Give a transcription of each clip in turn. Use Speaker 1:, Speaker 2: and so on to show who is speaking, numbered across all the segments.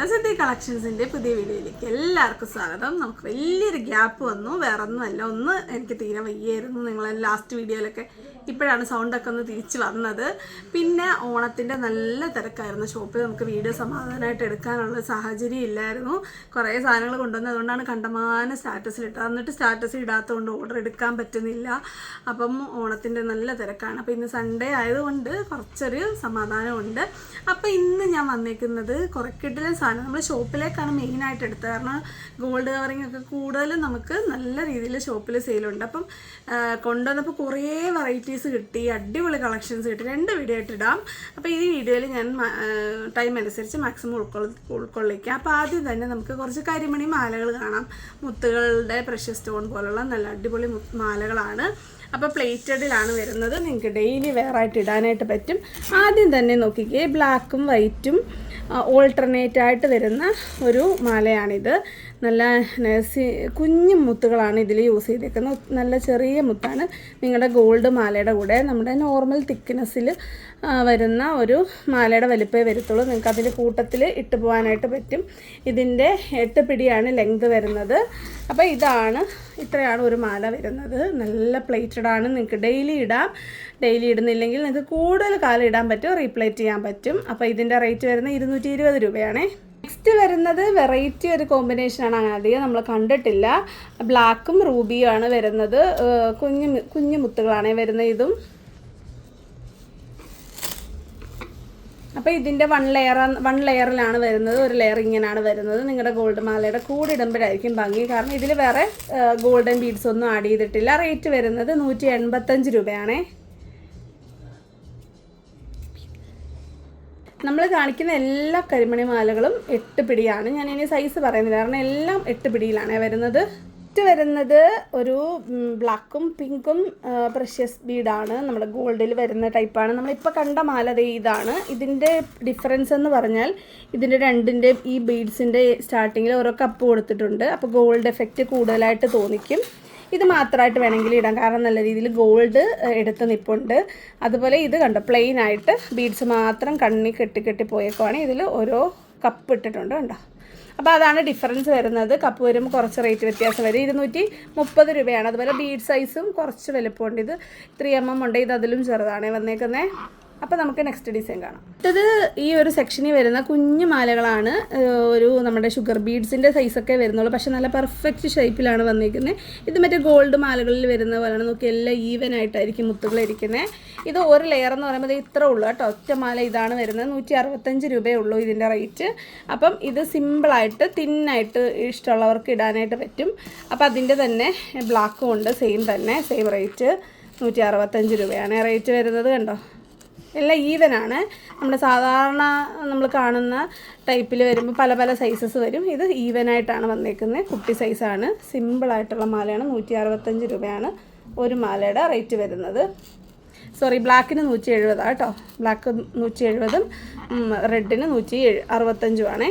Speaker 1: നമസ്കാരം സിദ്ധി കളക്ഷൻസിന്റെ പുതിയ വീഡിയോയിലേക്ക് എല്ലാവർക്കും സ്വാഗതം. നമുക്ക് വലിയൊരു ഗ്യാപ്പ് വന്നു. വേറെ ഒന്നുമല്ല ഒന്ന് എനിക്ക് തീരെ വയ്യായിരുന്നു നിങ്ങൾ ലാസ്റ്റ് വീഡിയോയിലൊക്കെ ഇപ്പോഴാണ് സൗണ്ടൊക്കെ ഒന്ന് തിരിച്ച് വന്നത്. പിന്നെ ഓണത്തിന്റെ നല്ല തിരക്കായിരുന്നു. ഷോപ്പിൽ നമുക്ക് വീഡിയോ സമാധാനമായിട്ട് എടുക്കാനുള്ള സാഹചര്യം ഇല്ലായിരുന്നു. കുറേ സാധനങ്ങൾ കൊണ്ടുവന്നത് അതുകൊണ്ടാണ് കണ്ടമാനം സ്റ്റാറ്റസിൽ ഇട്ടത്. എന്നിട്ട് സ്റ്റാറ്റസ് ഇടാത്തതുകൊണ്ട് ഓർഡർ എടുക്കാൻ പറ്റുന്നില്ല. അപ്പം ഓണത്തിന്റെ നല്ല തിരക്കാണ്. അപ്പോൾ ഇന്ന് സൺഡേ ആയതുകൊണ്ട് കുറച്ചൊരു സമാധാനമുണ്ട്. അപ്പോൾ ഇന്ന് ഞാൻ വന്നേക്കുന്നത് കുറക്കിട്ടിലെ സാധനം. നമ്മൾ ഷോപ്പിലേക്കാണ് മെയിനായിട്ട് എടുത്തത്. കാരണം ഗോൾഡ് കവറിങ് ഒക്കെ കൂടുതലും നമുക്ക് നല്ല രീതിയിൽ ഷോപ്പിൽ സെയിലുണ്ട് അപ്പം കൊണ്ടുവന്നപ്പോൾ കുറേ വെറൈറ്റീസ് കിട്ടി അടിപൊളി കളക്ഷൻസ് കിട്ടി. രണ്ട് വീഡിയോ ആയിട്ട് ഇടാം. അപ്പോൾ ഈ വീഡിയോയിൽ ഞാൻ ടൈം അനുസരിച്ച് മാക്സിമം ഉൾക്കൊള്ള ഉൾക്കൊള്ളിക്കാം. അപ്പോൾ ആദ്യം തന്നെ നമുക്ക് കുറച്ച് കരിമണി മാലകൾ കാണാം. മുത്തുകളുടെ പ്രഷ്യസ് സ്റ്റോൺ പോലുള്ള നല്ല അടിപൊളി മാലകളാണ്. അപ്പോൾ പ്ലേറ്റഡിലാണ് വരുന്നത്. നിങ്ങൾക്ക് ഡെയിലി വെയർ ആയിട്ട് ഇടാനായിട്ട് പറ്റും. ആദ്യം തന്നെ നോക്കിക്കേ ബ്ലാക്കും വൈറ്റും ഓൾട്ടർനേറ്റ് ആയിട്ട് വരുന്ന ഒരു മാലയാണിത്. നല്ല നഴ്സി കുഞ്ഞു മുത്തുകളാണ് ഇതിൽ യൂസ് ചെയ്തേക്കുന്നത്. നല്ല ചെറിയ മുത്താണ്. നിങ്ങളുടെ ഗോൾഡ് മാലയുടെ കൂടെ നമ്മുടെ നോർമൽ തിക്നെസ്സിൽ വരുന്ന ഒരു മാലയുടെ വലിപ്പേ വരത്തുള്ളൂ. നിങ്ങൾക്ക് അതിൽ കൂട്ടത്തിൽ ഇട്ട് പോകാനായിട്ട് പറ്റും. ഇതിന്റെ എട്ട് പിടിയാണ് ലെങ്ത് വരുന്നത്. അപ്പോൾ ഇതാണ് ഇത്രയാണ് ഒരു മാല വരുന്നത്. നല്ല പ്ലേറ്റഡ് ആണ്. നിങ്ങൾക്ക് ഡെയിലി ഇടാം. ഡെയിലി ഇടുന്നില്ലെങ്കിൽ നിങ്ങൾക്ക് കൂടുതൽ കാലം ഇടാൻ പറ്റും. റീപ്ലേറ്റ് ചെയ്യാൻ പറ്റും. അപ്പോൾ ഇതിന്റെ റേറ്റ് വരുന്നത് ഇരുന്നൂറ്റി രൂപയാണേ. നെക്സ്റ്റ് വരുന്നത് വെറൈറ്റി ഒരു കോമ്പിനേഷനാണ് അങ്ങനെ അധികം നമ്മൾ കണ്ടിട്ടില്ല. ബ്ലാക്കും റൂബിയും ആണ് വരുന്നത്. കുഞ്ഞു കുഞ്ഞു മുത്തുകളാണ് വരുന്നത് ഇതും. അപ്പോൾ ഇതിന്റെ വൺ ലെയർ വൺ ലെയറിലാണ് വരുന്നത്. ഒരു ലെയർ ഇങ്ങനെയാണ് വരുന്നത്. നിങ്ങളുടെ ഗോൾഡ് മാലയുടെ കൂടെ ഇടുമ്പോഴായിരിക്കും ഭംഗി. കാരണം ഇതിൽ വേറെ ഗോൾഡൻ ബീഡ്സ് ഒന്നും ആഡ് ചെയ്തിട്ടില്ല. റേറ്റ് വരുന്നത് നൂറ്റി എൺപത്തഞ്ച് രൂപയാണേ. നമ്മൾ കാണിക്കുന്ന എല്ലാ കരിമണി മാലകളും എട്ട് പിടിയാണ്. ഞാൻ ഇനി സൈസ് പറയുന്നില്ല. കാരണം എല്ലാം എട്ട് പിടിയിലാണ് വരുന്നത്. നെക്സ്റ്റ് വരുന്നത് ഒരു ബ്ലാക്കും പിങ്കും പ്രഷ്യസ് ബീഡാണ് നമ്മുടെ ഗോൾഡിൽ വരുന്ന ടൈപ്പാണ് നമ്മളിപ്പോൾ കണ്ട മാല ഇതാണ്. ഇതിന്റെ ഡിഫറൻസ് എന്ന് പറഞ്ഞാൽ ഇതിന്റെ രണ്ടിന്റെ ഈ ബീഡ്സിന്റെ സ്റ്റാർട്ടിങ്ങിൽ ഓരോ കപ്പ് കൊടുത്തിട്ടുണ്ട്. അപ്പോൾ ഗോൾഡ് എഫക്റ്റ് കൂടുതലായിട്ട് തോന്നിക്കും. ഇത് മാത്രമായിട്ട് വേണമെങ്കിൽ ഇടാം. കാരണം നല്ല രീതിയിൽ ഗോൾഡ് എടുത്ത് നിൽപ്പുണ്ട് അതുപോലെ ഇത് കണ്ടോ പ്ലെയിൻ ആയിട്ട് ബീഡ്സ് മാത്രം കണ്ണി കെട്ടി കെട്ടി പോയേക്കുവാണ്. ഇതിൽ ഓരോ കപ്പ് ഇട്ടിട്ടുണ്ട് കണ്ടോ. അപ്പോൾ അതാണ് ഡിഫറൻസ് വരുന്നത്. കപ്പ് വരുമ്പോൾ കുറച്ച് റേറ്റ് വ്യത്യാസം വരും. ഇരുന്നൂറ്റി മുപ്പത് രൂപയാണ്. അതുപോലെ ബീഡ് സൈസും കുറച്ച് വലുപ്പമുണ്ട്. ഇത് ത്രീ എം എം ഉണ്ട്. ഇത് അതിലും ചെറുതാണ് വന്നേക്കുന്നത് അപ്പോൾ നമുക്ക് നെക്സ്റ്റ് ഡിസൈൻ കാണാം. അടുത്തത് ഈ ഒരു സെക്ഷനിൽ വരുന്ന കുഞ്ഞു മാലകളാണ് ഒരു നമ്മുടെ ഷുഗർ ബീഡ്സിന്റെ സൈസൊക്കെ വരുന്നുള്ളൂ. പക്ഷെ നല്ല പെർഫെക്റ്റ് ഷേപ്പിലാണ് വന്നിരിക്കുന്നത് ഇത് മറ്റേ ഗോൾഡ് മാലകളിൽ വരുന്ന പോലെയാണ്. നോക്കി എല്ലാം ഈവൻ ആയിട്ടായിരിക്കും മുത്തുകൾ ഇരിക്കുന്നത് ഇത് ഒരു ലെയർ എന്ന് പറയുമ്പോൾ ഇത്രേ ഇത്ര ഉള്ളൂ കേട്ടോ. ഒറ്റ മാല ഇതാണ് വരുന്നത്. നൂറ്റി അറുപത്തഞ്ച് രൂപയേ ഉള്ളൂ ഇതിന്റെ റേറ്റ് അപ്പം ഇത് സിമ്പിളായിട്ട് തിന്നായിട്ട് ഇഷ്ടമുള്ളവർക്ക് ഇടാനായിട്ട് പറ്റും. അപ്പോൾ അതിന്റെ തന്നെ ബ്ലാക്കും ഉണ്ട് സെയിം തന്നെ. സെയിം റേറ്റ് നൂറ്റി അറുപത്തഞ്ച് രൂപയാണ് റേറ്റ് വരുന്നത് കണ്ടോ? എല്ലാം ഈവനാണ് നമ്മുടെ സാധാരണ നമ്മൾ കാണുന്ന ടൈപ്പിൽ വരുമ്പോൾ പല പല സൈസസ് വരും. ഇത് ഈവനായിട്ടാണ് വന്നേക്കുന്നത് കുട്ടി സൈസാണ് സിമ്പിളായിട്ടുള്ള മാലയാണ്. നൂറ്റി അറുപത്തഞ്ച് രൂപയാണ് ഒരു മാലയുടെ റേറ്റ് വരുന്നത്. സോറി ബ്ലാക്കിന് നൂറ്റി എഴുപതാണ് കേട്ടോ. ബ്ലാക്ക് നൂറ്റി എഴുപതും റെഡിന് നൂറ്റി അറുപത്തഞ്ചുമാണേ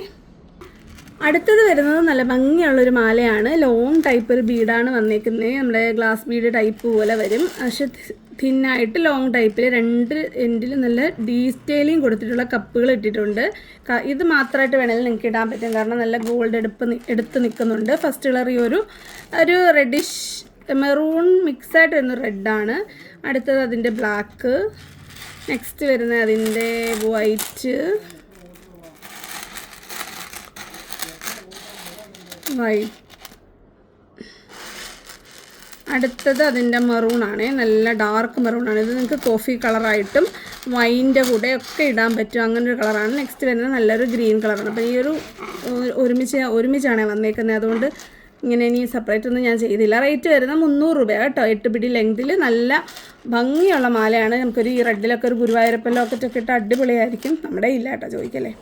Speaker 1: അടുത്തത് വരുന്നത് നല്ല ഭംഗിയുള്ളൊരു മാലയാണ്. ലോങ് ടൈപ്പ് ഒരു ബീഡാണ് വന്നേക്കുന്നത് നമ്മുടെ ഗ്ലാസ് ബീഡ് ടൈപ്പ് പോലെ വരും. പക്ഷെ തിന്നായിട്ട് ലോങ് ടൈപ്പിൽ രണ്ട് എൻഡിൽ നല്ല ഡീറ്റെയിലിങ് കൊടുത്തിട്ടുള്ള കപ്പുകൾ ഇട്ടിട്ടുണ്ട്. ഇത് മാത്രമായിട്ട് വേണമെങ്കിൽ നിങ്ങൾക്ക് ഇടാൻ പറ്റും. കാരണം നല്ല ഗോൾഡ് എടുപ്പ് എടുത്ത് നിൽക്കുന്നുണ്ട് ഫസ്റ്റ് കളർ ഈ ഒരു ഒരു റെഡിഷ് മെറൂൺ മിക്സായിട്ട് വരുന്ന റെഡാണ് അടുത്തത് അതിന്റെ ബ്ലാക്ക് നെക്സ്റ്റ് വരുന്നത് അതിന്റെ വൈറ്റ് വൈറ്റ് അടുത്തത് അതിന്റെ മെറൂണാണ്. നല്ല ഡാർക്ക് മെറൂണാണ്. ഇത് നിങ്ങൾക്ക് കോഫി കളറായിട്ടും വൈന്റെ കൂടെ ഒക്കെ ഇടാൻ പറ്റും. അങ്ങനെ ഒരു കളറാണ്. നെക്സ്റ്റ് വരുന്നത് നല്ലൊരു ഗ്രീൻ കളറാണ്. അപ്പോൾ ഈ ഒരു ഒരു- ഒരുമിച്ച് ഒരുമിച്ചാണ് വന്നേക്കുന്നത്. അതുകൊണ്ട് ഇങ്ങനെ ഇനി സെപ്പറേറ്റ് ഒന്നും ഞാൻ ചെയ്തില്ല. റേറ്റ് വരുന്നത് മുന്നൂറ് രൂപ കേട്ടോ. എട്ട് പിടി ലെങ്തിൽ നല്ല ഭംഗിയുള്ള മാലയാണ്. നമുക്കൊരു ഈ റെഡിലൊക്കെ ഒരു ഗുരുവായൂരപ്പൻ ലോക്കറ്റൊക്കെ ഇട്ട് അടിപൊളിയായിരിക്കും. നമ്മുടെ ഇല്ല കേട്ടോ ചോദിക്കല്ലേ.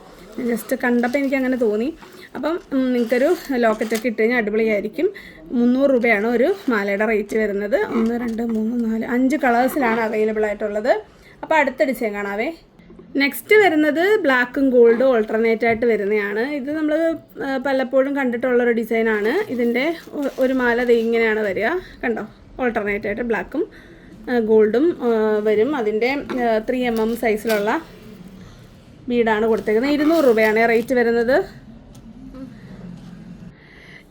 Speaker 1: ജസ്റ്റ് കണ്ടപ്പോൾ എനിക്ക് അങ്ങനെ തോന്നി. അപ്പം നിങ്ങൾക്കൊരു ലോക്കറ്റൊക്കെ ഇട്ട് കഴിഞ്ഞാൽ അടിപൊളിയായിരിക്കും. മുന്നൂറ് രൂപയാണ് ഒരു മാലയുടെ റേറ്റ് വരുന്നത്. ഒന്ന് രണ്ട് മൂന്ന് നാല് അഞ്ച് കളേഴ്സിലാണ് അവൈലബിൾ ആയിട്ടുള്ളത്. അപ്പോൾ അടുത്ത ഡിസൈൻ കാണാവേ. നെക്സ്റ്റ് വരുന്നത് ബ്ലാക്കും ഗോൾഡും ഓൾട്ടർനേറ്റ് ആയിട്ട് വരുന്നതാണ്. ഇത് നമ്മൾ പലപ്പോഴും കണ്ടിട്ടുള്ളൊരു ഡിസൈനാണ് ഇതിന്റെ ഒരു മാല ഇങ്ങനെയാണ് വരിക. കണ്ടോ? ഓൾട്ടർനേറ്റ് ആയിട്ട് ബ്ലാക്കും ഗോൾഡും വരും. അതിന്റെ ത്രീ എം എം സൈസിലുള്ള ബീഡാണ് കൊടുത്തേക്കുന്നത്. ഇരുന്നൂറ് രൂപയാണ് റേറ്റ് വരുന്നത്.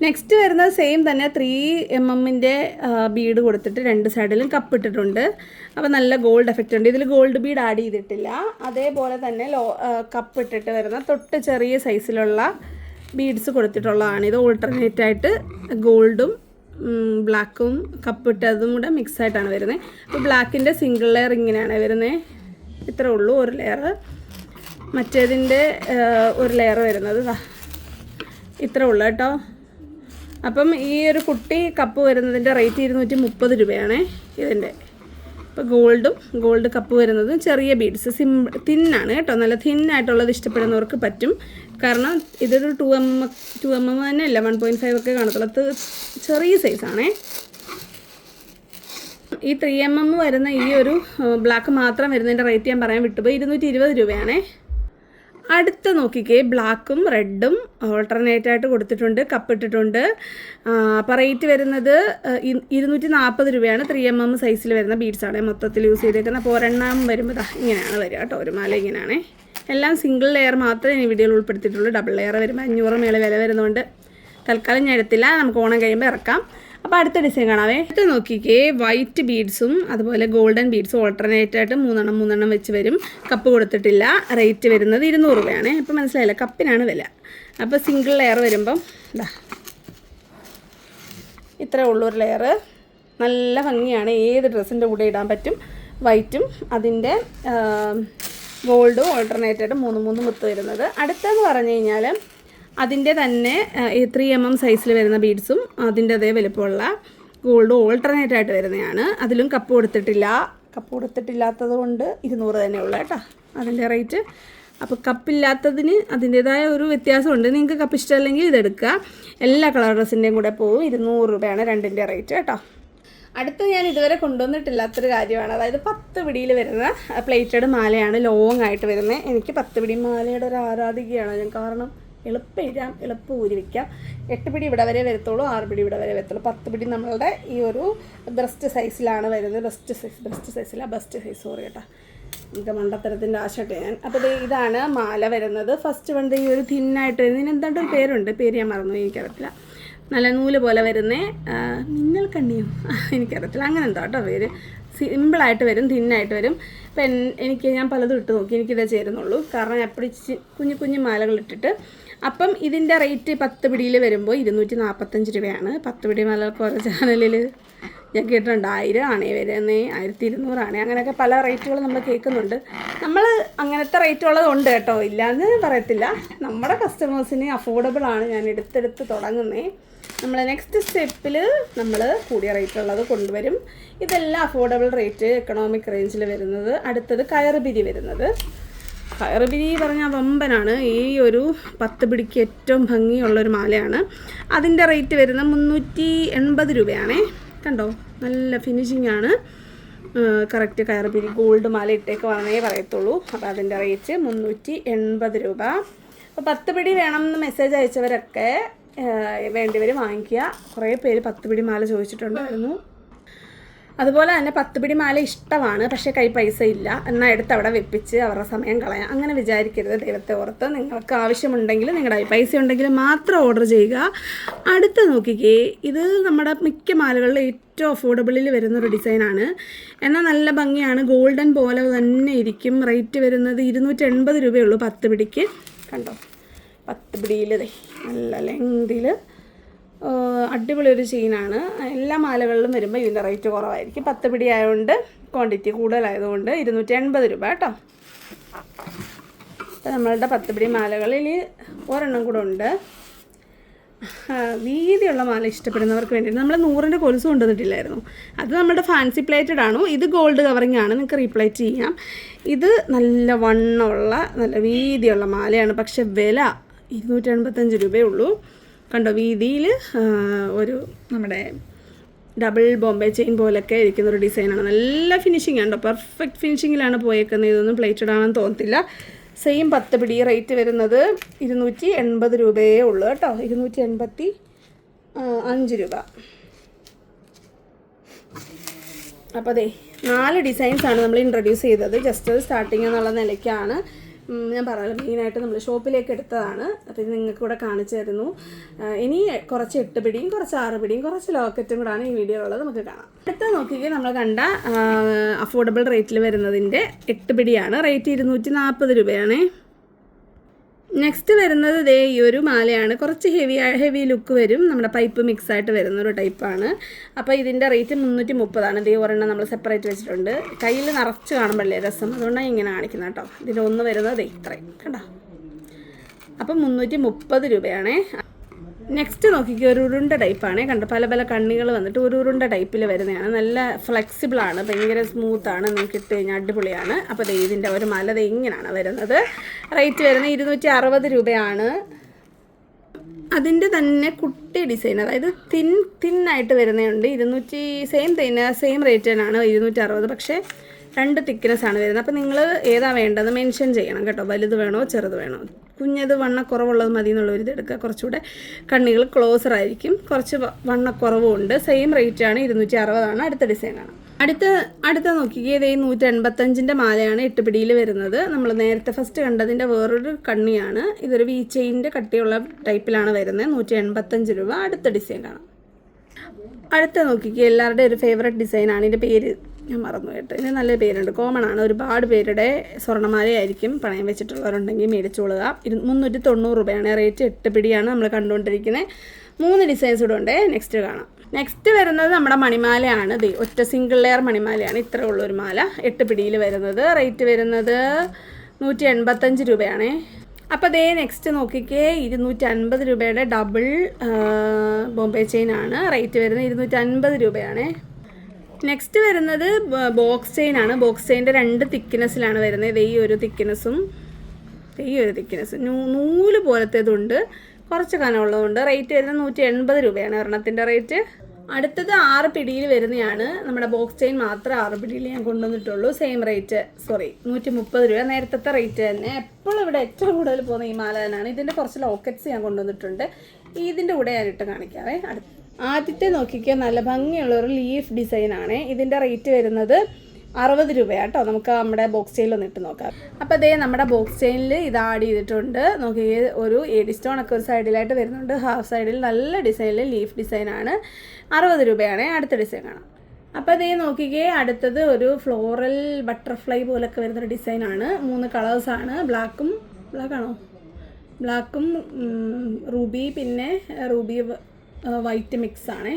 Speaker 1: നെക്സ്റ്റ് വരുന്ന സെയിം തന്നെ ത്രീ എം എമ്മിന്റെ ബീഡ് കൊടുത്തിട്ട് രണ്ട് സൈഡിലും കപ്പ് ഇട്ടിട്ടുണ്ട്. അപ്പോൾ നല്ല ഗോൾഡ് എഫക്റ്റ് ഉണ്ട്. ഇതിൽ ഗോൾഡ് ബീഡ് ആഡ് ചെയ്തിട്ടില്ല. അതേപോലെ തന്നെ ലോ കപ്പ് ഇട്ടിട്ട് വരുന്ന തൊട്ട് ചെറിയ സൈസിലുള്ള ബീഡ്സ് കൊടുത്തിട്ടുള്ളതാണ്. ഇത് ഓൾട്ടർനേറ്റ് ആയിട്ട് ഗോൾഡും ബ്ലാക്കും കപ്പ് ഇട്ടതും കൂടെ മിക്സ് ആയിട്ടാണ് വരുന്നത്. അപ്പോൾ ബ്ലാക്കിന്റെ സിംഗിൾ ലെയർ ഇങ്ങനെയാണ് വരുന്നത്. ഇത്രേ ഉള്ളൂ ഒരു ലെയർ മറ്റേതിന്റെ ഒരു ലെയർ വരുന്നത്. ഇത്രേ ഉള്ളൂ കേട്ടോ. അപ്പം ഈ ഒരു കുട്ടി കപ്പ് വരുന്നതിന്റെ റേറ്റ് ഇരുന്നൂറ്റി മുപ്പത് രൂപയാണേ ഇതിന്റെ. ഇപ്പോൾ ഗോൾഡും ഗോൾഡ് കപ്പ് വരുന്നതും ചെറിയ ബീഡ്സ്. സിം തിന്നാണ് കേട്ടോ. നല്ല തിന്നായിട്ടുള്ളത് ഇഷ്ടപ്പെടുന്നവർക്ക് പറ്റും. കാരണം ഇതൊരു two M two M M തന്നെ അല്ല വൺ പോയിന്റ് ഫൈവ് ഒക്കെ കാണത്തുള്ളൂ. അത് ചെറിയ സൈസാണേ. ഈ ത്രീ എം എം വരുന്ന ഈ ഒരു ബ്ലാക്ക് മാത്രം വരുന്നതിന്റെ റേറ്റ് ഞാൻ പറയാൻ വിട്ടുപോയി. ഇരുന്നൂറ്റി ഇരുപത് രൂപയാണേ. അടുത്ത നോക്കിക്കേ ബ്ലാക്കും റെഡും ഓൾട്ടർനേറ്റ് ആയിട്ട് കൊടുത്തിട്ടുണ്ട് കപ്പിട്ടിട്ടുണ്ട് അപ്പോൾ റേറ്റ് വരുന്നത് ഇരുന്നൂറ്റി നാൽപ്പത് രൂപയാണ്. ത്രീ എം എം സൈസിൽ വരുന്ന ബീഡ്സാണ് മൊത്തത്തിൽ യൂസ് ചെയ്തേക്കുന്നത്. അപ്പോൾ ഒരെണ്ണം വരുമ്പോൾ ഇങ്ങനെയാണ് വരിക കേട്ടോ ഒരു മാല ഇങ്ങനെയാണേ. എല്ലാം സിംഗിൾ ലെയർ മാത്രമേ ഈ വീഡിയോയിൽ ഉൾപ്പെടുത്തിയിട്ടുള്ളൂ. ഡബിൾ ലെയർ വരുമ്പോൾ അഞ്ഞൂറ് മേളിൽ വില വരുന്നതുകൊണ്ട് തൽക്കാലം ഞാൻ എടുത്തില്ല. നമുക്ക് ഓണം കഴിയുമ്പോൾ ഇറക്കാം. അപ്പോൾ അടുത്ത ഡിസൈൻ കാണാവേ. അടുത്ത് നോക്കിക്കേ വൈറ്റ് ബീഡ്സും അതുപോലെ ഗോൾഡൻ ബീഡ്സും ഓൾട്ടർനേറ്റ് ആയിട്ട് മൂന്നെണ്ണം മൂന്നെണ്ണം വെച്ച് വരും. കപ്പ് കൊടുത്തിട്ടില്ല. റേറ്റ് വരുന്നത് ഇരുന്നൂറ് രൂപയാണ്. ഇപ്പോൾ മനസ്സിലായില്ല? കപ്പിനാണ് വില. അപ്പോൾ സിംഗിൾ ലെയർ വരുമ്പം ഇതാ ഇത്രേ ഉള്ളൂ ഒരു ലെയർ നല്ല ഭംഗിയാണ്. ഏത് ഡ്രസ്സിന്റെ കൂടെ ഇടാൻ പറ്റും? വൈറ്റും അതിന്റെ ഗോൾഡും ഓൾട്ടർനേറ്റ് ആയിട്ട് മൂന്ന് മൂന്ന് മുത്ത് വരുന്നത്. അടുത്തെന്ന് പറഞ്ഞു കഴിഞ്ഞാൽ അതിന്റെ തന്നെ ത്രീ എം എം സൈസിൽ വരുന്ന ബീഡ്സും അതിന്റെ അതേ വലുപ്പമുള്ള ഗോൾഡ് ഓൾട്ടർനേറ്റ് ആയിട്ട് വരുന്നതാണ്. അതിലും കപ്പ് കൊടുത്തിട്ടില്ല. കപ്പ് കൊടുത്തിട്ടില്ലാത്തത് കൊണ്ട് ഇരുന്നൂറ് തന്നെ ഉള്ളു കേട്ടോ അതിന്റെ റേറ്റ് അപ്പോൾ കപ്പില്ലാത്തതിന് അതിന്റേതായ ഒരു വ്യത്യാസമുണ്ട്. നിങ്ങൾക്ക് കപ്പ് ഇഷ്ടമല്ലെങ്കിൽ ഇതെടുക്കുക. എല്ലാ കളർ ഡ്രസ്സിന്റെയും കൂടെ പോകും ഇരുന്നൂറ് രൂപയാണ് രണ്ടിന്റെ റേറ്റ് കേട്ടോ. അടുത്ത ഞാൻ ഇതുവരെ കൊണ്ടുവന്നിട്ടില്ലാത്തൊരു കാര്യമാണ്. അതായത് പത്ത് പിടിയിൽ വരുന്ന പ്ലേറ്റഡ് മാലയാണ് ലോങ് ആയിട്ട് വരുന്നത്. എനിക്ക് പത്ത് പിടി മാലയുടെ ഒരു ആരാധികയാണ് ഞാൻ കാരണം എളുപ്പം എഴുതാം എളുപ്പം ഊരി വയ്ക്കാം എട്ട് പിടി ഇവിടെ വരെ വരത്തുള്ളൂ ആറ് പിടി ഇവിടെ വരെ വരത്തുള്ളൂ. പത്ത് പിടി നമ്മളുടെ ഈ ഒരു ബ്രസ്റ്റ് സൈസിലാണ് വരുന്നത്. ബ്രസ്റ്റ് സൈസ് ബ്രസ്റ്റ് സൈസില്ല ബസ്റ്റ് സൈസ് സോറി കേട്ടോ. നമുക്ക് മണ്ടത്തരത്തിന്റെ ആശട്ടെ ഞാൻ അപ്പോൾ ഇതാണ് മാല വരുന്നത്. ഫസ്റ്റ് വണ്ട് ഈ ഒരു തിന്നായിട്ട് വരുന്നത്. ഇതിന് എന്താണ്ട് ഒരു പേരുണ്ട്. പേര് ഞാൻ മറന്നു എനിക്കറിയത്തില്ല. നല്ല നൂൽ പോലെ വരുന്നേ നിങ്ങൾ കണ്ണിയും എനിക്കറിയത്തില്ല. അങ്ങനെ എന്താ കേട്ടോ പേര്. സിമ്പിളായിട്ട് വരും തിന്നായിട്ട് വരും. ഇപ്പം എനിക്ക് ഞാൻ പലതും ഇട്ട് നോക്കി എനിക്കിതേ ചേരുന്നുള്ളൂ. കാരണം എപ്പോഴും കുഞ്ഞു കുഞ്ഞു മാലകൾ ഇട്ടിട്ട് അപ്പം ഇതിന്റെ റേറ്റ് പത്ത് പിടിയിൽ വരുമ്പോൾ ഇരുന്നൂറ്റി നാൽപ്പത്തഞ്ച് രൂപയാണ്. പത്ത് പിടി മാലകൾക്ക് ഓരോ ചാനലിൽ ഞാൻ കേട്ടിട്ടുണ്ട്. ആയിരം ആണേ വരുന്നേ ആയിരത്തി ഇരുന്നൂറാണേ അങ്ങനെയൊക്കെ പല റേറ്റുകൾ നമ്മൾ കേൾക്കുന്നുണ്ട്. നമ്മൾ അങ്ങനത്തെ റേറ്റ് ഉള്ളതുണ്ട് കേട്ടോ. ഇല്ലയെന്ന് പറയത്തില്ല. നമ്മുടെ കസ്റ്റമേഴ്സിന് അഫോർഡബിൾ ആണ്. ഞാൻ എടുത്തെടുത്ത് തുടങ്ങുന്നേ. നമ്മൾ നെക്സ്റ്റ് സ്റ്റെപ്പിൽ നമ്മൾ കൂടിയ റേറ്റ് ഉള്ളത് കൊണ്ടുവരും. ഇതെല്ലാം അഫോർഡബിൾ റേറ്റ് എക്കണോമിക് റേഞ്ചിൽ വരുന്നത്. അടുത്തത് കയറുപിരി വരുന്നത്. കയറുപിരി പറഞ്ഞാൽ വമ്പനാണ് ഈ ഒരു പത്ത് പിടിക്ക് ഏറ്റവും ഭംഗിയുള്ളൊരു മാലയാണ്. അതിന്റെ റേറ്റ് വരുന്നത് മുന്നൂറ്റി എൺപത് രൂപയാണേ. കണ്ടോ? നല്ല ഫിനിഷിംഗ് ആണ്. കറക്റ്റ് കയറുപിരി ഗോൾഡ് മാല ഇട്ടേക്ക് വന്നേ പറയത്തുള്ളൂ. അപ്പോൾ അതിന്റെ റേറ്റ് മുന്നൂറ്റി എൺപത് രൂപ. അപ്പോൾ പത്ത് പിടി വേണം എന്ന് മെസ്സേജ് അയച്ചവരൊക്കെ വേണ്ടിവർ വാങ്ങിക്കുക. കുറേ പേര് പത്ത് പിടി മാല ചോദിച്ചിട്ടുണ്ടായിരുന്നു. അതുപോലെ തന്നെ പത്ത് പിടി മാല ഇഷ്ടമാണ് പക്ഷേ കൈ പൈസ ഇല്ല എന്നാൽ എടുത്ത് അവിടെ വെപ്പിച്ച് അവരുടെ സമയം കളയാം. അങ്ങനെ വിചാരിക്കരുത് ദൈവത്തെ ഓർത്ത്. നിങ്ങൾക്ക് ആവശ്യമുണ്ടെങ്കിൽ നിങ്ങളുടെ കൈ പൈസ ഉണ്ടെങ്കിൽ മാത്രം ഓർഡർ ചെയ്യുക. അടുത്ത് നോക്കിക്കേ ഇത് നമ്മുടെ മിക്ക മാലകളിൽ ഏറ്റവും അഫോർഡബിളിൽ വരുന്ന ഒരു ഡിസൈനാണ് എന്നാൽ നല്ല ഭംഗിയാണ്. ഗോൾഡൻ പോലെ തന്നെ ഇരിക്കും. റേറ്റ് വരുന്നത് ഇരുന്നൂറ്റി എൺപത് രൂപയുള്ളൂ പത്ത് പിടിക്ക് കണ്ടോ? പത്ത് പിടിയിൽ നല്ല ലെങ്തിൽ അടിപൊളി ഒരു ചെയിനാണ് എല്ലാ മാലകളിലും വരുമ്പോൾ ഇതിന്റെ റേറ്റ് കുറവായിരിക്കും. പത്ത് പിടി ആയതുകൊണ്ട് ക്വാണ്ടിറ്റി കൂടുതലായതുകൊണ്ട് ഇരുന്നൂറ്റി എൺപത് രൂപ കേട്ടോ. അപ്പോൾ നമ്മളുടെ പത്ത് പിടി മാലകളിൽ ഒരെണ്ണം കൂടെ ഉണ്ട്. വീതിയുള്ള മാല ഇഷ്ടപ്പെടുന്നവർക്ക് വേണ്ടി നമ്മൾ നൂറിന്റെ കൊലുസ് കൊണ്ടുവന്നിട്ടില്ലായിരുന്നു. അത് നമ്മുടെ ഫാൻസി പ്ലേറ്റഡ് ആണ്. ഇത് ഗോൾഡ് കവറിങ് ആണ്. നിങ്ങൾക്ക് റീപ്ലേറ്റ് ചെയ്യാം. ഇത് നല്ല വണ്ണമുള്ള നല്ല വീതിയുള്ള മാലയാണ്. പക്ഷെ വില ഇരുന്നൂറ്റി എൺപത്തഞ്ച് രൂപയേ ഉള്ളൂ. കണ്ടോ വീതിയിൽ ഒരു നമ്മുടെ ഡബിൾ ബോംബെ ചെയിൻ പോലൊക്കെ ഇരിക്കുന്ന ഒരു ഡിസൈനാണ് നല്ല ഫിനിഷിംഗ് ആണ് പെർഫെക്റ്റ് ഫിനിഷിങ്ങിലാണ് പോയേക്കുന്നത്. ഇതൊന്നും പ്ലേറ്റഡ് ആണെന്ന് തോന്നത്തില്ല. സെയിം പത്ത് പിടി റേറ്റ് വരുന്നത് ഇരുന്നൂറ്റി എൺപത് രൂപയേ ഉള്ളൂ കേട്ടോ ഇരുന്നൂറ്റി എൺപത്തി അഞ്ച് രൂപ. അപ്പോൾ അതെ നാല് ഡിസൈൻസാണ് നമ്മൾ ഇൻട്രൊഡ്യൂസ് ചെയ്തത്. ജസ്റ്റ് സ്റ്റാർട്ടിങ് എന്നുള്ള നിലയ്ക്കാണ്. ഞാൻ പറഞ്ഞല്ലോ മെയിനായിട്ട് നമ്മൾ ഷോപ്പിലേക്ക് എടുത്തതാണ്. അപ്പോൾ ഇത് നിങ്ങൾക്ക് കൂടെ കാണിച്ചു തരുന്നു. ഇനി കുറച്ച് എട്ട് പിടിയും കുറച്ച് ആറ് പിടിയും കുറച്ച് ലോക്കറ്റും കൂടാണ് ഈ വീഡിയോ വീഡിയോയിലുള്ളത് നമുക്ക് കാണാം. അടുത്ത നോക്കിക്കേ നമ്മൾ കണ്ട അഫോർഡബിൾ റേറ്റിൽ വരുന്നതിന്റെ എട്ട് പിടിയാണ് റേറ്റ് ഇരുന്നൂറ്റി നാൽപ്പത് രൂപയാണേ. നെക്സ്റ്റ് വരുന്നത് ദേ ഈ ഒരു മാലയാണ്. കുറച്ച് ഹെവി ഹെവി ലുക്ക് വരും. നമ്മുടെ പൈപ്പ് മിക്സ് ആയിട്ട് വരുന്ന ഒരു ടൈപ്പാണ് അപ്പോൾ ഇതിന്റെ റേറ്റ് മുന്നൂറ്റി മുപ്പതാണ് ദേ ഒരെണ്ണം നമ്മൾ സെപ്പറേറ്റ് വെച്ചിട്ടുണ്ട്. കയ്യിൽ നിറച്ച് കാണുമ്പോഴല്ലേ രസം? അതുകൊണ്ടാണ് ഇങ്ങനെ കാണിക്കുന്നത് കേട്ടോ. ഇതിന്റെ ഒന്ന് വരുന്നത് ഇത്രയും. കേട്ടോ അപ്പം മുന്നൂറ്റി മുപ്പത് രൂപയാണേ. നെക്സ്റ്റ് നോക്കിക്കുക ഒരു ഉരുണ്ട ടൈപ്പാണ് കണ്ട പല പല കണ്ണികൾ വന്നിട്ട് ഒരു ഉരുണ്ട ടൈപ്പിൽ വരുന്നതാണ് നല്ല ഫ്ലെക്സിബിൾ ആണ് ഭയങ്കര ആണ് നിങ്ങൾക്ക് ഇട്ട് കഴിഞ്ഞാൽ അടിപൊളിയാണ്. അപ്പോൾ ഇതിന്റെ ഒരു മല ദേ ഇങ്ങനെയാണ് വരുന്നത്. റേറ്റ് വരുന്നത് ഇരുന്നൂറ്റി അറുപത് രൂപയാണ്. അതിന്റെ തന്നെ കുട്ടി ഡിസൈൻ അതായത് തിൻ തിന്നായിട്ട് വരുന്നതുണ്ട് ഇരുന്നൂറ്റി സെയിം തന്നെ സെയിം റേറ്റ് തന്നെയാണ് ഇരുന്നൂറ്റി അറുപത് പക്ഷേ രണ്ട് തിക്നെസ് ആണ് വരുന്നത്. അപ്പോൾ നിങ്ങൾ ഏതാ വേണ്ടത് മെൻഷൻ ചെയ്യണം കേട്ടോ. വലുത് വേണോ ചെറുത് വേണോ? കുഞ്ഞത് വണ്ണക്കുറവുള്ളത് മതി എന്നുള്ളൊരു ഇത് എടുക്കുക. കുറച്ചുകൂടെ കണ്ണികൾ ക്ലോസർ ആയിരിക്കും. കുറച്ച് വണ്ണക്കുറവും ഉണ്ട്. സെയിം റേറ്റ് ആണ്. ഇരുന്നൂറ്റി അറുപതാണ് അടുത്ത ഡിസൈനാണ് അടുത്ത അടുത്ത നോക്കിക്കേ. ഇതേ നൂറ്റി എൺപത്തഞ്ചിന്റെ മാലയാണ് എട്ട് പിടിയിൽ വരുന്നത്. നമ്മൾ നേരത്തെ ഫസ്റ്റ് കണ്ടതിന്റെ വേറൊരു കണ്ണിയാണ്. ഇതൊരു വി ചെയിന്റെ കട്ടിയുള്ള ടൈപ്പിലാണ് വരുന്നത്. നൂറ്റി എൺപത്തഞ്ച് രൂപ. അടുത്ത ഡിസൈൻ കാണാം അടുത്ത നോക്കിക്കുക എല്ലാവരുടെയും ഒരു ഫേവററ്റ് ഡിസൈനാണ് ഇതിന്റെ പേര് ഞാൻ മറന്നു കേട്ടോ. ഇതിന് നല്ല പേരുണ്ട്. കോമൺ ആണ്. ഒരുപാട് പേരുടെ സ്വർണമാലയായിരിക്കും പണയം വെച്ചിട്ടുള്ളവരുണ്ടെങ്കിൽ മേടിച്ചോളുക ഇരു മുന്നൂറ്റി തൊണ്ണൂറ് രൂപയാണ്. റേറ്റ് എട്ട് പിടിയാണ് നമ്മൾ കണ്ടുകൊണ്ടിരിക്കുന്നത്. മൂന്ന് ഡിസൈൻസ് ഇവിടെ ഉണ്ട്. നെക്സ്റ്റ് കാണാം. നെക്സ്റ്റ് വരുന്നത് നമ്മുടെ മണിമാലയാണ്. ദേ ഒറ്റ സിംഗിൾ ലെയർ മണിമാലയാണ്. ഇത്ര ഉള്ളൊരു മാല. എട്ട് പിടിയിൽ വരുന്നത്. റേറ്റ് വരുന്നത് നൂറ്റി എൺപത്തഞ്ച് രൂപയാണേ. അപ്പോൾ ദേ നെക്സ്റ്റ് നോക്കിക്കേ. ഇരുന്നൂറ്റി അൻപത് രൂപയുടെ ഡബിൾ ബോംബെ ചെയിൻ ആണ്. റേറ്റ് വരുന്നത് ഇരുന്നൂറ്റി അൻപത് രൂപയാണേ. നെക്സ്റ്റ് വരുന്നത് ബോക്സ് ചെയിൻ ആണ്. ബോക്സ് ചെയിന്റെ രണ്ട് തിക്നെസ്സിലാണ് വരുന്നത്. ഈ ഒരു തിക്നെസ്സും ഈ ഒരു തിക്നെസ് നൂൽ പോലത്തേതുണ്ട്. കുറച്ച് കനമുള്ളതുണ്ട്. റേറ്റ് വരുന്നത് നൂറ്റി എൺപത് രൂപയാണ്. ഒരെണ്ണത്തിന്റെ റേറ്റ് അടുത്തത് ആറ് പിടിയിൽ വരുന്നതാണ് നമ്മുടെ ബോക്സ് ചെയിൻ മാത്രം ആറ് പിടിയിൽ ഞാൻ കൊണ്ടുവന്നിട്ടുള്ളൂ. സെയിം റേറ്റ് സോറി നൂറ്റി മുപ്പത് രൂപ. നേരത്തെ റേറ്റ് തന്നെ. എപ്പോഴും ഇവിടെ ഏറ്റവും കൂടുതൽ പോകുന്ന ഈ മാല തന്നെയാണ് ഇതിന്റെ കുറച്ച് ലോക്കറ്റ്സ് ഞാൻ കൊണ്ടുവന്നിട്ടുണ്ട്. ഇതിന്റെ കൂടെ ഞാനിട്ട് കാണിക്കാവേ. അടുത്ത ആദ്യത്തെ നോക്കിക്കാൻ നല്ല ഭംഗിയുള്ള ഒരു ലീഫ് ഡിസൈനാണ് ഇതിന്റെ റേറ്റ് വരുന്നത് അറുപത് രൂപയാട്ടോ. നമുക്ക് നമ്മുടെ ബോക്സ് ചെയിൻ ഒന്ന് ഇട്ട് നോക്കാം. അപ്പോൾ അതേ നമ്മുടെ ബോക്സ് ചെയിനിൽ ഇത് ആഡ് ചെയ്തിട്ടുണ്ട്. നോക്കി ഒരു എഡി സ്റ്റോൺ ഒക്കെ ഒരു സൈഡിലായിട്ട് വരുന്നുണ്ട്. ഹാഫ് സൈഡിൽ നല്ല ഡിസൈനിൽ ലീഫ് ഡിസൈനാണ് അറുപത് രൂപയാണ്. അടുത്ത ഡിസൈൻ കാണാം. അപ്പോൾ അതേ നോക്കിക്കേ അടുത്തത് ഒരു ഫ്ലോറൽ ബട്ടർഫ്ലൈ പോലൊക്കെ വരുന്നൊരു ഡിസൈനാണ് മൂന്ന് കളേഴ്സാണ് ബ്ലാക്കും ബ്ലാക്കാണോ ബ്ലാക്കും റൂബി പിന്നെ റൂബി വൈറ്റ് മിക്സ് ആണ്.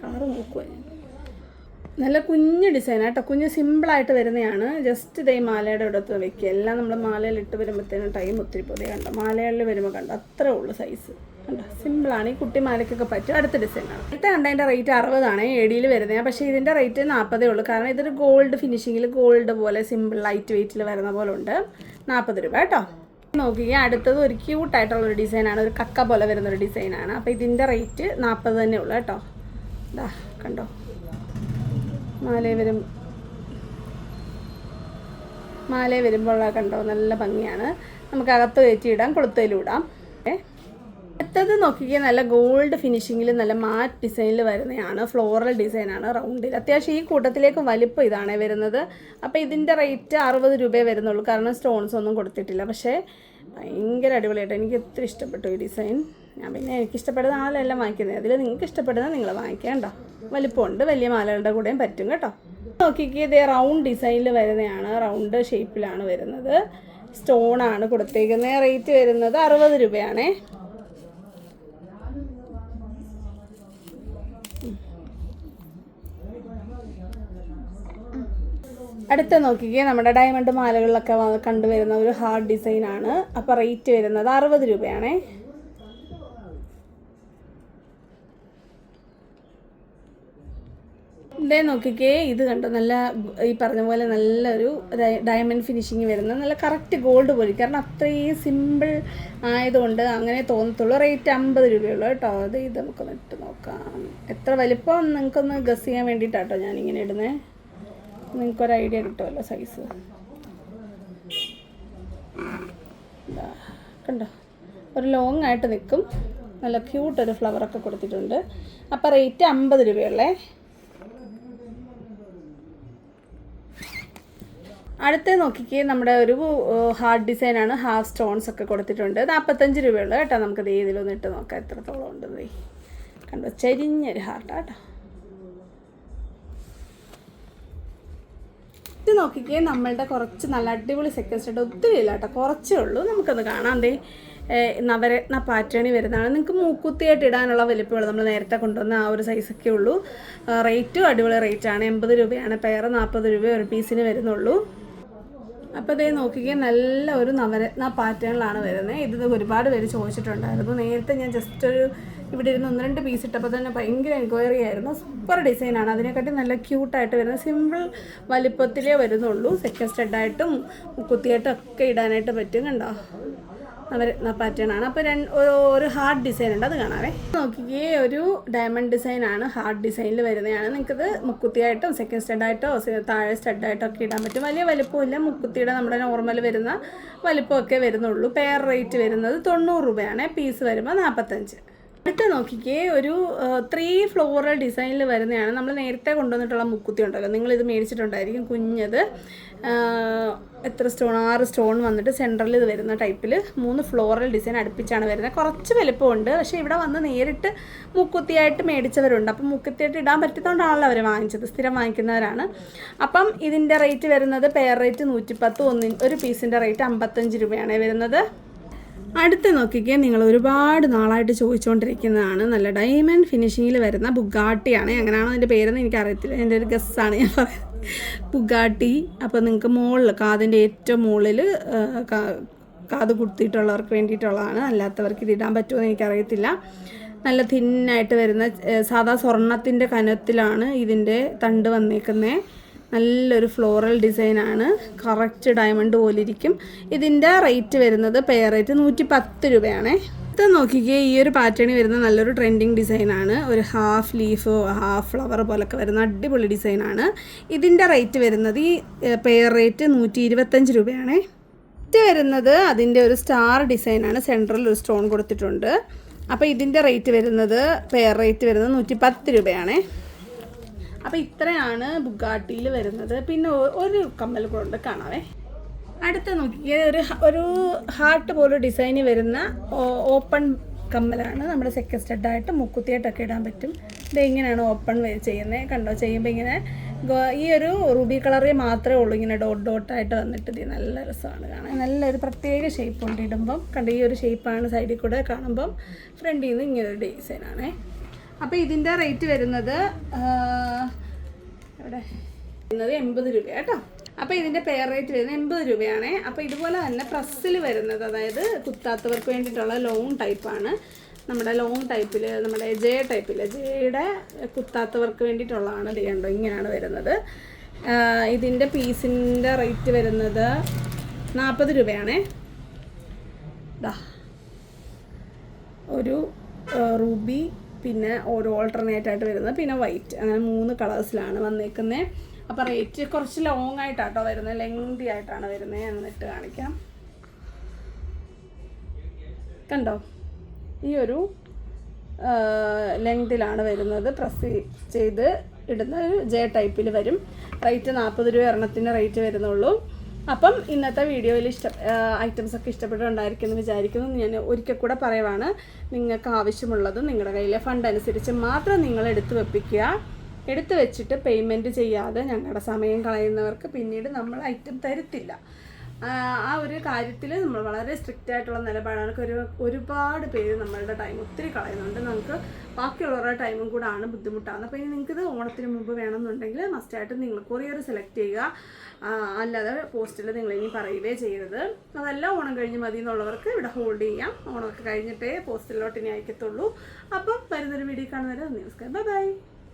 Speaker 1: കളറ് നോക്കുക നല്ല കുഞ്ഞ് ഡിസൈൻ കേട്ടോ. കുഞ്ഞ് സിമ്പിളായിട്ട് വരുന്നതാണ്. ജസ്റ്റ് ഇതേ മാലയുടെ അടുത്ത് വെക്കുക എല്ലാം നമ്മൾ മാലയിൽ ഇട്ട് വരുമ്പോഴത്തേനും ടൈം ഒത്തിരി പോയി. കണ്ടോ മാലകളിൽ വരുമ്പോൾ കണ്ടോ അത്രേ ഉള്ളൂ സൈസ് കണ്ടോ സിമ്പിളാണ് ഈ കുട്ടി മാലയ്ക്കൊക്കെ പറ്റും. അടുത്ത ഡിസൈനാണ് അടുത്ത കണ്ടതിന്റെ റേറ്റ് അറുപതാണ് ഏടിയിൽ വരുന്നത് പക്ഷേ ഇതിന്റെ റേറ്റ് നാൽപ്പതേ ഉള്ളൂ. കാരണം ഇതൊരു ഗോൾഡ് ഫിനിഷിങ്ങിൽ ഗോൾഡ് പോലെ സിമ്പിൾ ലൈറ്റ് വെയിറ്റിൽ വരുന്ന പോലെ ഉണ്ട്. നാൽപ്പത് രൂപ കേട്ടോ. നോക്കിക്കുക അടുത്തത് ഒരു ക്യൂട്ടായിട്ടുള്ള ഒരു ഡിസൈനാണ് ഒരു കക്ക പോലെ വരുന്ന ഒരു ഡിസൈനാണ് അപ്പോൾ ഇതിന്റെ റേറ്റ് നാൽപ്പത് തന്നെ ഉള്ളു കേട്ടോ. ഇതാ കണ്ടോ? മാലേ വരും മാല വരുമ്പോൾ കണ്ടോ? നല്ല ഭംഗിയാണ്. നമുക്ക് അകത്ത് കയറ്റിയിടാം ഇടാം. അടുത്തത് നോക്കിക്കുക നല്ല ഗോൾഡ് ഫിനിഷിങ്ങിൽ നല്ല മാറ്റ് ഡിസൈനിൽ വരുന്നതാണ് ഫ്ലോറൽ ഡിസൈനാണ് റൗണ്ടിൽ അത്യാവശ്യം ഈ കൂട്ടത്തിലേക്ക് വലിപ്പം ഇതാണ് വരുന്നത്. അപ്പോൾ ഇതിന്റെ റേറ്റ് അറുപത് രൂപയെ വരുന്നുള്ളൂ. കാരണം സ്റ്റോൺസ് ഒന്നും കൊടുത്തിട്ടില്ല. പക്ഷേ ഭയങ്കര അടിപൊളിയായിട്ട്. എനിക്ക് ഒത്തിരി ഇഷ്ടപ്പെട്ടു ഈ ഡിസൈൻ ഞാൻ പിന്നെ എനിക്ക് ഇഷ്ടപ്പെടുന്ന ആളെല്ലാം വാങ്ങിക്കുന്നത്. അതിൽ നിങ്ങൾക്ക് ഇഷ്ടപ്പെടുന്ന നിങ്ങൾ വാങ്ങിക്കേണ്ട വലിപ്പമുണ്ട്. വലിയ മാലകളുടെ കൂടെയും പറ്റും കേട്ടോ. നോക്കിക്കേ ഇതേ റൗണ്ട് ഡിസൈനിൽ വരുന്നതാണ്. റൗണ്ട് ഷേപ്പിലാണ് വരുന്നത്. സ്റ്റോണാണ് കൊടുത്തേക്കുന്നത് റേറ്റ് വരുന്നത് അറുപത് രൂപയാണേ. അടുത്ത നോക്കിക്കേ നമ്മുടെ ഡയമണ്ട് മാലകളിലൊക്കെ കണ്ടുവരുന്ന ഒരു ഹാർഡ് ഡിസൈൻ ആണ്. അപ്പോൾ റേറ്റ് വരുന്നത് അറുപത് രൂപയാണേ. ഇതേ നോക്കിക്കേ ഇത് കണ്ടോ നല്ല ഈ പറഞ്ഞ പോലെ നല്ലൊരു ഡയമണ്ട് ഫിനിഷിങ് വരുന്ന നല്ല കറക്റ്റ് ഗോൾഡ് പോലെ. കാരണം അത്രയും സിമ്പിൾ ആയതുകൊണ്ട് അങ്ങനെ തോന്നത്തുള്ളൂ. റേറ്റ് അമ്പത് രൂപയുള്ളൂ കേട്ടോ. അത് ഇത് നമുക്കൊന്ന് ഇട്ട് നോക്കാം. എത്ര വലിപ്പം? നിങ്ങൾക്കൊന്ന് ഗസ് ചെയ്യാൻ വേണ്ടിയിട്ടാട്ടോ ഞാനിങ്ങനെ ഇടുന്നത് നിങ്ങൾക്കൊരു ഐഡിയ കിട്ടുമല്ലോ സൈസ് കണ്ടോ? ഒരു ലോങ് ആയിട്ട് നിൽക്കും. നല്ല ക്യൂട്ട് ഒരു ഫ്ലവറൊക്കെ കൊടുത്തിട്ടുണ്ട്. അപ്പോൾ റേറ്റ് അമ്പത് രൂപയുള്ളേ. അടുത്ത നോക്കിക്കേ നമ്മുടെ ഒരു ഹാർഡ് ഡിസൈനാണ് ഹാഫ് സ്റ്റോൺസ് ഒക്കെ കൊടുത്തിട്ടുണ്ട്. നാൽപ്പത്തഞ്ച് രൂപയുള്ളൂ കേട്ടോ. നമുക്ക് ദേ ഇതിലൊന്ന് ഇട്ട് നോക്കാം. എത്രത്തോളം ഉണ്ട് ദേ. കണ്ടോ? ചരിഞ്ഞൊരു ഹാർട്ടാ നോക്കിക്കേ നമ്മളുടെ കുറച്ച് നല്ല അടിപൊളി സെക്കൻഡ് സ്റ്റഡ് ഒത്തിരി ഇല്ല കേട്ടോ. കുറച്ചേ ഉള്ളൂ. നമുക്കത് കാണാം. ഏഹ് നവരത്ന പാറ്റേണി വരുന്നതാണ്. നിങ്ങൾക്ക് മൂക്കുത്തിയായിട്ട് ഇടാനുള്ള വലിപ്പമുള്ളൂ നമ്മൾ നേരത്തെ കൊണ്ടുവന്ന ആ ഒരു സൈസൊക്കെ ഉള്ളൂ. റേറ്റും അടിപൊളി റേറ്റാണ് എൺപത് രൂപയാണ്. പെയർ നാൽപ്പത് രൂപ ഒരു പീസിന് വരുന്നുള്ളൂ. അപ്പോൾ ഇതേ നോക്കിക്കേ നല്ല ഒരു നവരത്ന പാറ്റേണിലാണ് വരുന്നത്. ഇത് ഒരുപാട് പേര് ചോദിച്ചിട്ടുണ്ടായിരുന്നു. നേരത്തെ ഞാൻ ജസ്റ്റ് ഒരു ഇവിടെ ഇരുന്ന് ഒന്ന് രണ്ട് പീസ് ഇട്ടപ്പോൾ തന്നെ ഭയങ്കര എൻക്വയറി ആയിരുന്നു. സൂപ്പർ ഡിസൈനാണ് അതിനെക്കാട്ടി നല്ല ക്യൂട്ടായിട്ട് വരുന്ന സിമ്പിൾ വലിപ്പത്തിലേ വരുന്നുള്ളൂ. സെക്കൻഡ് സ്റ്റെഡായിട്ടും കുത്തിയായിട്ടും ഒക്കെ ഇടാനായിട്ട് പറ്റും കണ്ടോ? അവർ പാറ്റേൺ ആണ്. അപ്പോൾ രണ്ട് ഒരു- ഹാർഡ് ഡിസൈൻ ഉണ്ട്. അത് കാണാവേ. നോക്കിക്കേ ഒരു ഡയമണ്ട് ഡിസൈൻ ആണ്. ഹാർഡ് ഡിസൈനിൽ വരുന്നതാണ്. നിങ്ങൾക്കത് മുക്കുത്തിയായിട്ടോ സെക്കൻഡ് സ്റ്റഡായിട്ടോ താഴെ സ്റ്റഡായിട്ടോ ഒക്കെ ഇടാൻ പറ്റും. വലിയ വലിപ്പമില്ല. മുക്കുത്തിയുടെ നമ്മുടെ നോർമൽ വരുന്ന വലിപ്പമൊക്കെ വരുന്നുള്ളൂ. പെയർ റേറ്റ് വരുന്നത് തൊണ്ണൂറ് രൂപയാണ്. പീസ് വരുമ്പോൾ നാൽപ്പത്തഞ്ച് അടുത്ത നോക്കിക്കേ ഒരു ത്രീ ഫ്ലോറൽ ഡിസൈനിൽ വരുന്നതാണ് നമ്മൾ നേരത്തെ കൊണ്ടുവന്നിട്ടുള്ള മുക്കുത്തി ഉണ്ടല്ലോ. നിങ്ങൾ ഇത് മേടിച്ചിട്ടുണ്ടായിരിക്കും കുഞ്ഞത്. എത്ര സ്റ്റോൺ? ആറ് സ്റ്റോൺ വന്നിട്ട് സെന്ററിൽ ഇത് വരുന്ന ടൈപ്പിൽ മൂന്ന് ഫ്ലോറൽ ഡിസൈൻ അടുപ്പിച്ചാണ് വരുന്നത്. കുറച്ച് വലുപ്പമുണ്ട്. പക്ഷേ ഇവിടെ വന്ന് നേരിട്ട് മുക്കുത്തിയായിട്ട് മേടിച്ചവരുണ്ട്. അപ്പം മുക്കുത്തിയായിട്ട് ഇടാൻ പറ്റുന്നതുകൊണ്ടാണല്ലോ അവർ വാങ്ങിച്ചത്. സ്ഥിരം വാങ്ങിക്കുന്നവരാണ്. അപ്പം ഇതിന്റെ റേറ്റ് വരുന്നത് പെയർ റേറ്റ് നൂറ്റിപ്പത്ത് ഒന്നിന് ഒരു പീസിന്റെ റേറ്റ് അമ്പത്തഞ്ച് രൂപയാണ് വരുന്നത്. അടുത്ത് നോക്കിക്കേ നിങ്ങൾ ഒരുപാട് നാളായിട്ട് ചോദിച്ചുകൊണ്ടിരിക്കുന്നതാണ് നല്ല ഡയമണ്ട് ഫിനിഷിങ്ങിൽ വരുന്ന ബുഗാട്ടിയാണ്. അങ്ങനെയാണോ അതിന്റെ പേരെന്ന് എനിക്കറിയത്തില്ല. എന്റെ ഒരു ഗസ്സാണ് ഞാൻ പറയുന്നത്. ബുഗാട്ടി. അപ്പോൾ നിങ്ങൾക്ക് മുകളിൽ കാതിന്റെ ഏറ്റവും മുകളിൽ കാത് കുത്തിയിട്ടുള്ളവർക്ക് വേണ്ടിയിട്ടുള്ളതാണ്. അല്ലാത്തവർക്ക് ഇത് ഇടാൻ പറ്റുമോ എന്ന് എനിക്കറിയത്തില്ല. നല്ല തിന്നായിട്ട് വരുന്ന സാധാ സ്വർണത്തിന്റെ കനത്തിലാണ് ഇതിന്റെ തണ്ട് വന്നേക്കുന്നത് നല്ലൊരു ഫ്ലോറൽ ഡിസൈനാണ് കറക്റ്റ് ഡയമണ്ട് പോലെ ഇരിക്കും ഇതിന്റെ റേറ്റ് വരുന്നത് പെയർ റേറ്റ് നൂറ്റി പത്ത് രൂപയാണേ. ഇത് നോക്കിക്കേ ഈ ഒരു പാറ്റേണിൽ വരുന്ന നല്ലൊരു ട്രെൻഡിങ് ഡിസൈനാണ് ഒരു ഹാഫ് ലീഫ് ഹാഫ് ഫ്ലവർ പോലൊക്കെ വരുന്ന അടിപൊളി ഡിസൈനാണ് ഇതിന്റെ റേറ്റ് വരുന്നത് ഈ പെയർ റേറ്റ് നൂറ്റി ഇരുപത്തഞ്ച് രൂപയാണേ. ഇത് വരുന്നത് അതിന്റെ ഒരു സ്റ്റാർ ഡിസൈനാണ് സെൻട്രൽ ഒരു സ്റ്റോൺ കൊടുത്തിട്ടുണ്ട്. അപ്പോൾ ഇതിന്റെ റേറ്റ് വരുന്നത് പെയർ റേറ്റ് വരുന്നത് നൂറ്റി പത്ത് രൂപയാണേ. അപ്പോൾ ഇത്രയാണ് ബുഗാട്ടിയിൽ വരുന്നത്. പിന്നെ ഒരു കമ്മൽ കൊണ്ട് കാണാവേ. അടുത്ത നോക്കിയേ ഒരു ഒരു ഹാർട്ട് പോലെ ഡിസൈന് വരുന്ന ഓപ്പൺ കമ്മലാണ്. നമ്മുടെ സെക്കൻഡ് സ്റ്റെഡായിട്ട് മുക്കുത്തിയായിട്ടൊക്കെ ഇടാൻ പറ്റും. ഇത് ഇങ്ങനെയാണ് ഓപ്പൺ ചെയ്യുന്നത് കണ്ടോ? ചെയ്യുമ്പോൾ ഇങ്ങനെ ഈ ഒരു റൂബി കളറിൽ മാത്രമേ ഉള്ളൂ ഇങ്ങനെ ഡോട്ട് ഡോട്ടായിട്ട് വന്നിട്ട് ഇത് നല്ല രസമാണ് കാണാൻ. നല്ലൊരു പ്രത്യേക ഷേപ്പ് ഉണ്ട് ഇടുമ്പം കണ്ട? ഈ ഒരു ഷേപ്പാണ് സൈഡിൽ കൂടെ കാണുമ്പം ഫ്രണ്ടിൽ നിന്ന് ഇങ്ങനെ ഒരു ഡിസൈനാണേ. അപ്പോൾ ഇതിന്റെ റേറ്റ് വരുന്നത് ഇവിടെ എവിടെ? വരുന്നത് എൺപത് രൂപ കേട്ടോ. അപ്പോൾ ഇതിന്റെ പെയർ റേറ്റ് വരുന്നത് എൺപത് രൂപയാണ്. അപ്പോൾ ഇതുപോലെ തന്നെ പ്രസ്സിൽ വരുന്നത് അതായത് കുത്താത്തവർക്ക് വേണ്ടിയിട്ടുള്ള ലോങ് ടൈപ്പാണ് നമ്മുടെ ലോങ് ടൈപ്പിൽ നമ്മുടെ ജെ ടൈപ്പിൽ ജെയുടെ കുത്താത്തവർക്ക് വേണ്ടിയിട്ടുള്ളതാണ് ഇത് കണ്ടോ? ഇങ്ങനെയാണ് വരുന്നത്. ഇതിന്റെ പീസിന്റെ റേറ്റ് വരുന്നത് നാൽപ്പത് രൂപയാണേ. ദാ. ഒരു റൂബി പിന്നെ ഓരോ ഓൾട്ടർനേറ്റ് ആയിട്ട് വരുന്നത്. പിന്നെ വൈറ്റ് അങ്ങനെ മൂന്ന് കളേഴ്സിലാണ് വന്നേക്കുന്നത് അപ്പോൾ റേറ്റ് കുറച്ച് ലോങ് ആയിട്ടാട്ടോ വരുന്നത്. ലെങ്തി ആയിട്ടാണ് വരുന്നത് എന്നിട്ട് കാണിക്കാം. കണ്ടോ? ഈ ഒരു ലെങ്തിലാണ് വരുന്നത്. പ്രസ് ചെയ്ത് ഇടുന്ന ഒരു ജെ ടൈപ്പിൽ വരും. റേറ്റ് നാൽപ്പത് രൂപ എണ്ണത്തിന് റേറ്റ് വരുന്നുള്ളൂ. അപ്പം ഇന്നത്തെ വീഡിയോയിൽ ഇഷ്ട ഐറ്റംസ് ഒക്കെ ഇഷ്ടപ്പെട്ടുണ്ടായിരിക്കുമെന്ന് വിചാരിക്കുന്നു. ഞാൻ ഒരിക്കൽ കൂടെ പറയുവാണ്. നിങ്ങൾക്ക് ആവശ്യമുള്ളത് നിങ്ങളുടെ കയ്യിലെ ഫണ്ട് അനുസരിച്ച് മാത്രം നിങ്ങൾ എടുത്തു വെപ്പിക്കുക. എടുത്തു വെച്ചിട്ട് പേയ്മെന്റ് ചെയ്യാതെ ഞങ്ങളുടെ സമയം കളയുന്നവർക്ക് പിന്നീട് നമ്മൾ ഐറ്റം തരത്തില്ല. ആ ഒരു കാര്യത്തിൽ നമ്മൾ വളരെ സ്ട്രിക്റ്റ് ആയിട്ടുള്ള നിലപാടാണ്. ഒരു ഒരുപാട് പേര് നമ്മളുടെ ടൈം ഒത്തിരി കളയുന്നുണ്ട്. നമുക്ക് ബാക്കിയുള്ളവരുടെ ടൈമും കൂടെ ആണ് ബുദ്ധിമുട്ടാകുന്നത് അപ്പോൾ ഇനി നിങ്ങൾക്കിത് ഓണത്തിന് മുമ്പ് വേണമെന്നുണ്ടെങ്കിൽ മസ്റ്റായിട്ട് നിങ്ങൾ കൊറിയർ സെലക്ട് ചെയ്യുക. അല്ലാതെ പോസ്റ്റിൽ നിങ്ങൾ ഇനി പറയുകയേ ചെയ്യരുത്. അതല്ല ഓണം കഴിഞ്ഞ് മതി എന്നുള്ളവർക്ക് ഇവിടെ ഹോൾഡ് ചെയ്യാം. ഓണമൊക്കെ കഴിഞ്ഞിട്ടേ പോസ്റ്റിലോട്ട് ഇനി അയക്കത്തുള്ളൂ. അപ്പം വരുന്നൊരു വീഡിയോ കാണുന്നവരെ നമസ്കാരം. Bye bye